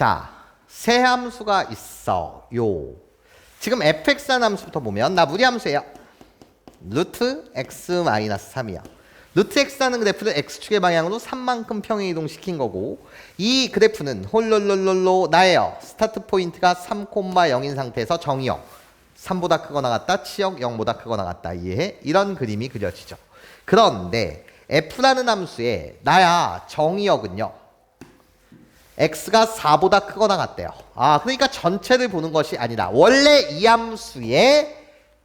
자, 세 함수가 있어요. 지금 fx라는 함수부터 보면 나 무리함수예요. 루트 x 마이너스 3이야. 루트 x라는 그래프를 x축의 방향으로 3만큼 평행 이동시킨 거고 이 그래프는 홀롤롤롤로 나예요. 스타트 포인트가 3,0인 상태에서 정의역 3보다 크거나 같다, 치역 0보다 크거나 같다. 이해해? 이런 그림이 그려지죠. 그런데 f라는 함수에 나야 정의역은요. X가 4보다 크거나 같대요. 아, 그러니까 전체를 보는 것이 아니라 원래 이 함수의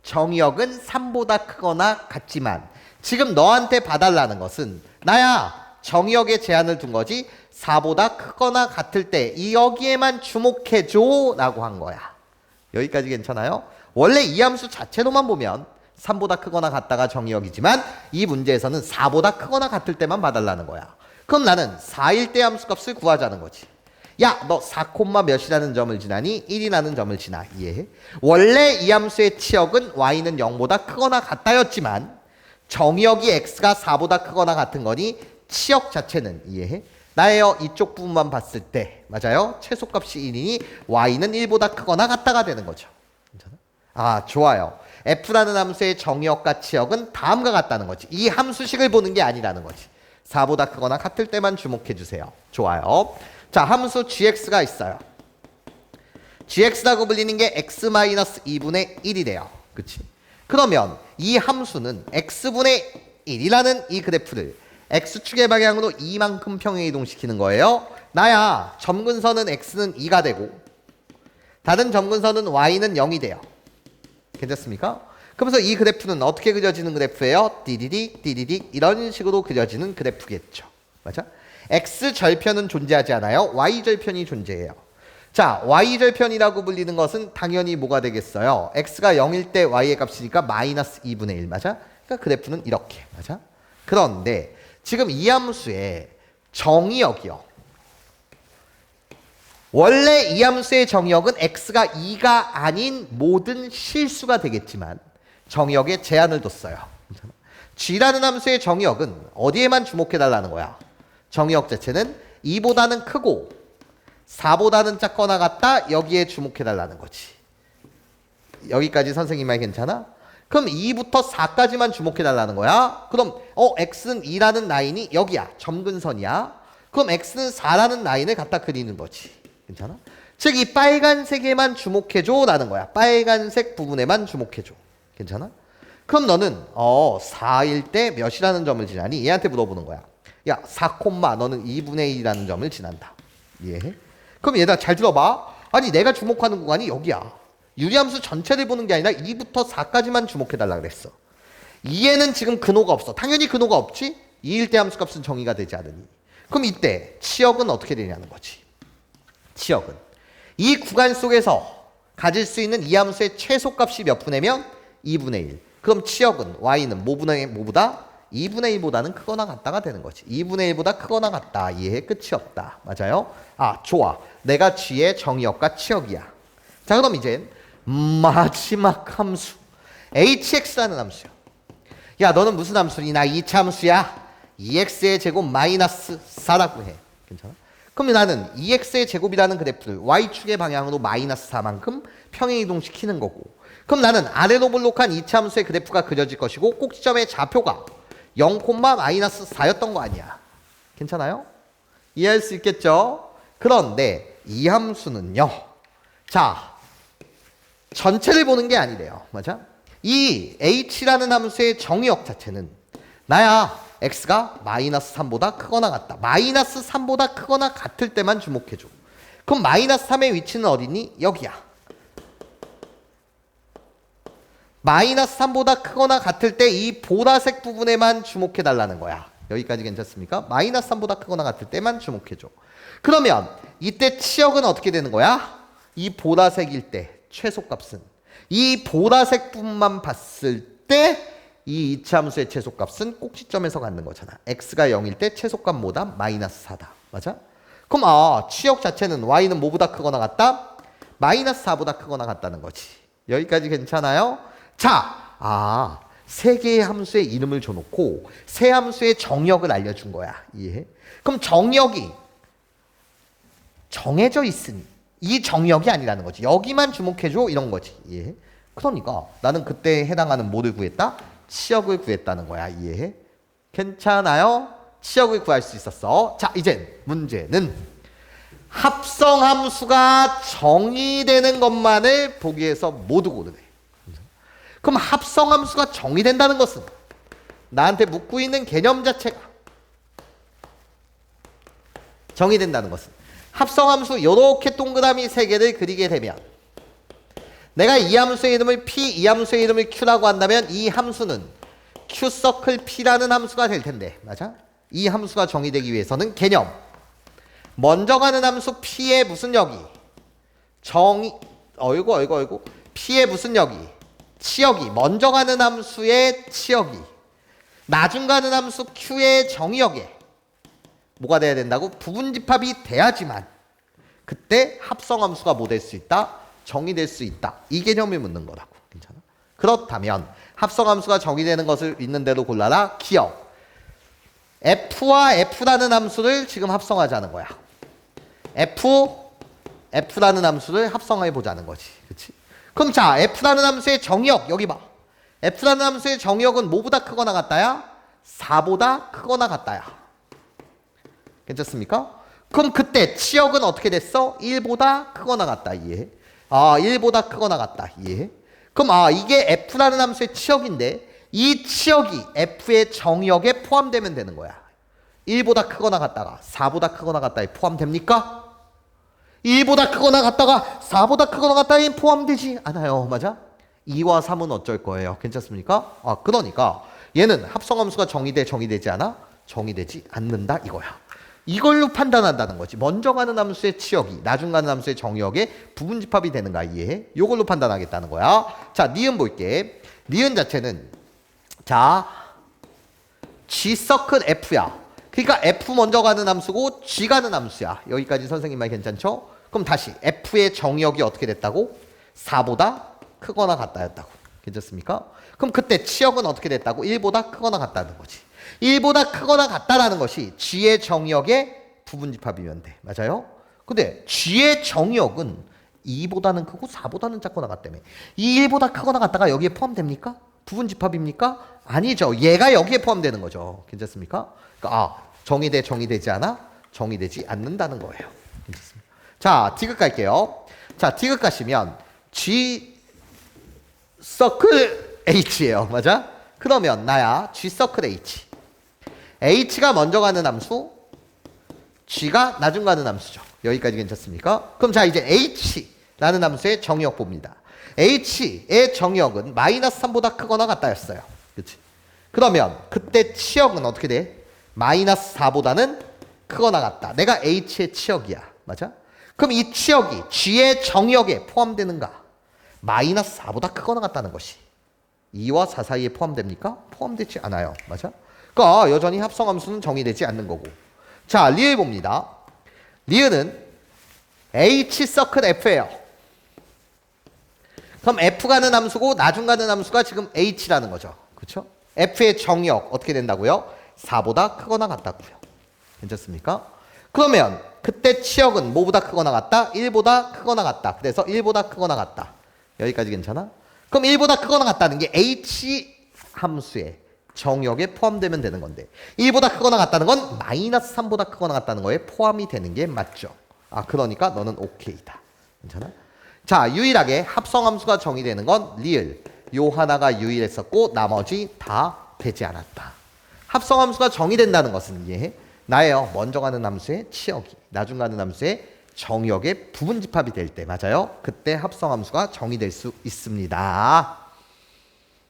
정의역은 3보다 크거나 같지만 지금 너한테 봐달라는 것은 나야 정의역에 제한을 둔 거지 4보다 크거나 같을 때 이 여기에만 주목해줘 라고 한 거야. 여기까지 괜찮아요? 원래 이 함수 자체로만 보면 3보다 크거나 같다가 정의역이지만 이 문제에서는 4보다 크거나 같을 때만 봐달라는 거야. 그럼 나는 4일 때 함수 값을 구하자는 거지. 야, 너 4, 몇이라는 점을 지나니 1이라는 점을 지나. 이해해? 원래 이 함수의 치역은 y는 0보다 크거나 같다였지만 정의역이 x가 4보다 크거나 같은 거니 치역 자체는 이해해? 나예요. 이쪽 부분만 봤을 때 맞아요? 최소값이 1이니 y는 1보다 크거나 같다가 되는 거죠. 괜찮아? 아, 좋아요. f라는 함수의 정의역과 치역은 다음과 같다는 거지. 이 함수식을 보는 게 아니라는 거지. 4보다 크거나 같을 때만 주목해 주세요. 좋아요. 자, 함수 gx가 있어요. gx라고 불리는 게 x-2분의 1이래요. 그치? 그러면 이 함수는 x분의 1이라는 이 그래프를 x축의 방향으로 이만큼 평행 이동시키는 거예요. 나야 점근선은 x는 2가 되고 다른 점근선은 y는 0이 돼요. 괜찮습니까? 그러면서 이 그래프는 어떻게 그려지는 그래프예요? 디디딕 디디딕 이런 식으로 그려지는 그래프겠죠. 맞아? x 절편은 존재하지 않아요. y 절편이 존재해요. 자, y 절편이라고 불리는 것은 당연히 뭐가 되겠어요? x가 0일 때 y의 값이니까 마이너스 2분의 1 맞아? 그러니까 그래프는 이렇게 맞아? 그런데 지금 이 함수의 정의역이요. 원래 이 함수의 정의역은 x가 2가 아닌 모든 실수가 되겠지만 정의역에 제한을 뒀어요. g라는 함수의 정의역은 어디에만 주목해달라는 거야? 정의역 자체는 2보다는 크고 4보다는 작거나 같다 여기에 주목해달라는 거지. 여기까지 선생님 말 괜찮아? 그럼 2부터 4까지만 주목해달라는 거야. 그럼 어 x는 2라는 라인이 여기야. 점근선이야. 그럼 x는 4라는 라인을 갖다 그리는 거지. 괜찮아? 즉 이 빨간색에만 주목해줘 라는 거야. 빨간색 부분에만 주목해줘. 괜찮아? 그럼 너는 어 4일 때 몇이라는 점을 지나니? 얘한테 물어보는 거야. 야 4, 너는 2분의 1이라는 점을 지난다. 이해해? 그럼 얘들아 잘 들어봐. 아니 내가 주목하는 구간이 여기야. 유리함수 전체를 보는 게 아니라 2부터 4까지만 주목해달라 그랬어. 2에는 지금 근호가 없어. 당연히 근호가 없지? 2일 때 함수 값은 정의가 되지 않으니. 그럼 이때 치역은 어떻게 되냐는 거지. 치역은 이 구간 속에서 가질 수 있는 이 함수의 최소값이 몇 분의면 2분의 1. 그럼 치역은 y는 뭐분의 뭐보다 2분의 1보다는 크거나 같다가 되는 거지. 2분의 1보다 크거나 같다. 이해 끝이 없다. 맞아요? 아, 좋아. 내가 g의 정의역과 치역이야. 자, 그럼 이제 마지막 함수. hx라는 함수야. 야, 너는 무슨 함수니? 나 2차 함수야. 2x의 제곱 마이너스 4라고 해. 괜찮아? 그럼 나는 2x의 제곱이라는 그래프를 y축의 방향으로 마이너스 4만큼 평행 이동시키는 거고 그럼 나는 아래로 볼록한 2차 함수의 그래프가 그려질 것이고 꼭지점의 좌표가 0, 마이너스 4였던 거 아니야. 괜찮아요? 이해할 수 있겠죠? 그런데 이 함수는요. 자, 전체를 보는 게 아니래요. 맞아? 이 h라는 함수의 정의역 자체는 나야 x가 마이너스 3보다 크거나 같다. 마이너스 3보다 크거나 같을 때만 주목해줘. 그럼 마이너스 3의 위치는 어디니? 여기야. 마이너스 3보다 크거나 같을 때 이 보라색 부분에만 주목해 달라는 거야. 여기까지 괜찮습니까? 마이너스 3보다 크거나 같을 때만 주목해줘. 그러면 이때 치역은 어떻게 되는 거야? 이 보라색일 때 최소값은 이 보라색 부분만 봤을 때 이 이차함수의 최소값은 꼭지점에서 갖는 거잖아. x가 0일 때 최소값 뭐다? 마이너스 4다. 맞아? 그럼 아 치역 자체는 y는 뭐보다 크거나 같다? 마이너스 4보다 크거나 같다는 거지. 여기까지 괜찮아요? 자, 아, 세 개의 함수의 이름을 줘놓고 세 함수의 정역을 알려준 거야. 이해? 그럼 정역이 저 정해져 있으니 이 정역이 아니라는 거지. 여기만 주목해줘 이런 거지. 예. 그러니까 나는 그때 해당하는 뭐를 구했다? 치역을 구했다는 거야. 이해해? 괜찮아요? 치역을 구할 수 있었어. 자, 이제 문제는 합성함수가 정의되는 것만을 보기 위해서 모두 고르래. 그럼 합성함수가 정의된다는 것은 나한테 묻고 있는 개념 자체가 정의된다는 것은 합성함수 요렇게 동그라미 세 개를 그리게 되면 내가 이 함수의 이름을 p, 이 함수의 이름을 q라고 한다면 이 함수는 q 서클 p라는 함수가 될 텐데. 맞아? 이 함수가 정의되기 위해서는 개념. 먼저 가는 함수 p의 무슨 역이 정의 어이구 어이구 어이구. P의 무슨 역이 치역이. 먼저 가는 함수의 치역이. 나중 가는 함수 q의 정의역에 뭐가 돼야 된다고? 부분집합이 돼야지만 그때 합성함수가 뭐 될 수 있다? 정의될 수 있다. 이 개념을 묻는 거라고. 괜찮아? 그렇다면 합성함수가 정의되는 것을 있는 대로 골라라. 기억. f와 f라는 함수를 지금 합성하자는 거야. f, f라는 함수를 합성해 보자는 거지. 그렇지? 그럼 자, f라는 함수의 정의역 여기 봐. f라는 함수의 정의역은 뭐보다 크거나 같다야? 4보다 크거나 같다야. 괜찮습니까? 그럼 그때 치역은 어떻게 됐어? 1보다 크거나 같다. 이해? 아, 1보다 크거나 같다. 이해? 그럼 아, 이게 f라는 함수의 치역인데 이 치역이 f의 정역에 포함되면 되는 거야. 1보다 크거나 같다가 4보다 크거나 같다에 포함됩니까? 1보다 크거나 같다가 4보다 크거나 같다에 포함되지 않아요. 맞아? 2와 3은 어쩔 거예요. 괜찮습니까? 아, 그러니까 얘는 합성함수가 정의돼 정의되지 않아? 정의되지 않는다 이거야. 이걸로 판단한다는 거지. 먼저 가는 함수의 치역이 나중 가는 함수의 정역에 부분 집합이 되는가 이해해? 이걸로 판단하겠다는 거야. 자, 니은 볼게. 니은 자체는 자 G 서클 F야. 그러니까 F 먼저 가는 함수고 G 가는 함수야. 여기까지 선생님 말 괜찮죠? 그럼 다시 F의 정역이 어떻게 됐다고? 4보다 크거나 같다였다고. 괜찮습니까? 그럼 그때 치역은 어떻게 됐다고? 1보다 크거나 같다는 거지. 1보다 크거나 같다라는 것이 G의 정역의 부분집합이면 돼. 맞아요? 근데 G의 정역은 2보다는 크고 4보다는 작거나 같다며. 이 1보다 크거나 같다가 여기에 포함됩니까? 부분집합입니까? 아니죠. 얘가 여기에 포함되는 거죠. 괜찮습니까? 그러니까 아, 정의돼 정의되지 않아? 정의되지 않는다는 거예요. 괜찮습니다. 자, 디귿 갈게요. 자, 디귿 가시면 G 서클 H예요. 맞아? 그러면 나야 G 서클 H. H가 먼저 가는 함수, G가 나중 가는 함수죠. 여기까지 괜찮습니까? 그럼 자 이제 H라는 함수의 정의역 봅니다. H의 정의역은 마이너스 3보다 크거나 같다였어요. 그렇지? 그러면 그때 치역은 어떻게 돼? 마이너스 4보다는 크거나 같다. 내가 H의 치역이야. 맞아? 그럼 이 치역이 G의 정의역에 포함되는가? 마이너스 4보다 크거나 같다는 것이 2와 4 사이에 포함됩니까? 포함되지 않아요. 맞아? 그러니까 여전히 합성함수는 정의되지 않는 거고. 자, 리을 봅니다. 리을은 H 서클 F예요. 그럼 F 가는 함수고 나중 가는 함수가 지금 H라는 거죠. 그렇죠? F의 정역 어떻게 된다고요? 4보다 크거나 같다고요. 괜찮습니까? 그러면 그때 치역은 뭐보다 크거나 같다? 1보다 크거나 같다. 그래서 1보다 크거나 같다. 여기까지 괜찮아? 그럼 1보다 크거나 같다는 게 H 함수의 정역에 포함되면 되는 건데 1보다 크거나 같다는 건 마이너스 3보다 크거나 같다는 거에 포함이 되는 게 맞죠. 아 그러니까 너는 오케이다. 괜찮아? 자 유일하게 합성함수가 정의되는 건 리을 요 하나가 유일했었고 나머지 다 되지 않았다. 합성함수가 정의된다는 것은 이해해? 나예요. 먼저 가는 함수의 치역이 나중 가는 함수의 정역의 부분 집합이 될 때 맞아요? 그때 합성함수가 정의될 수 있습니다.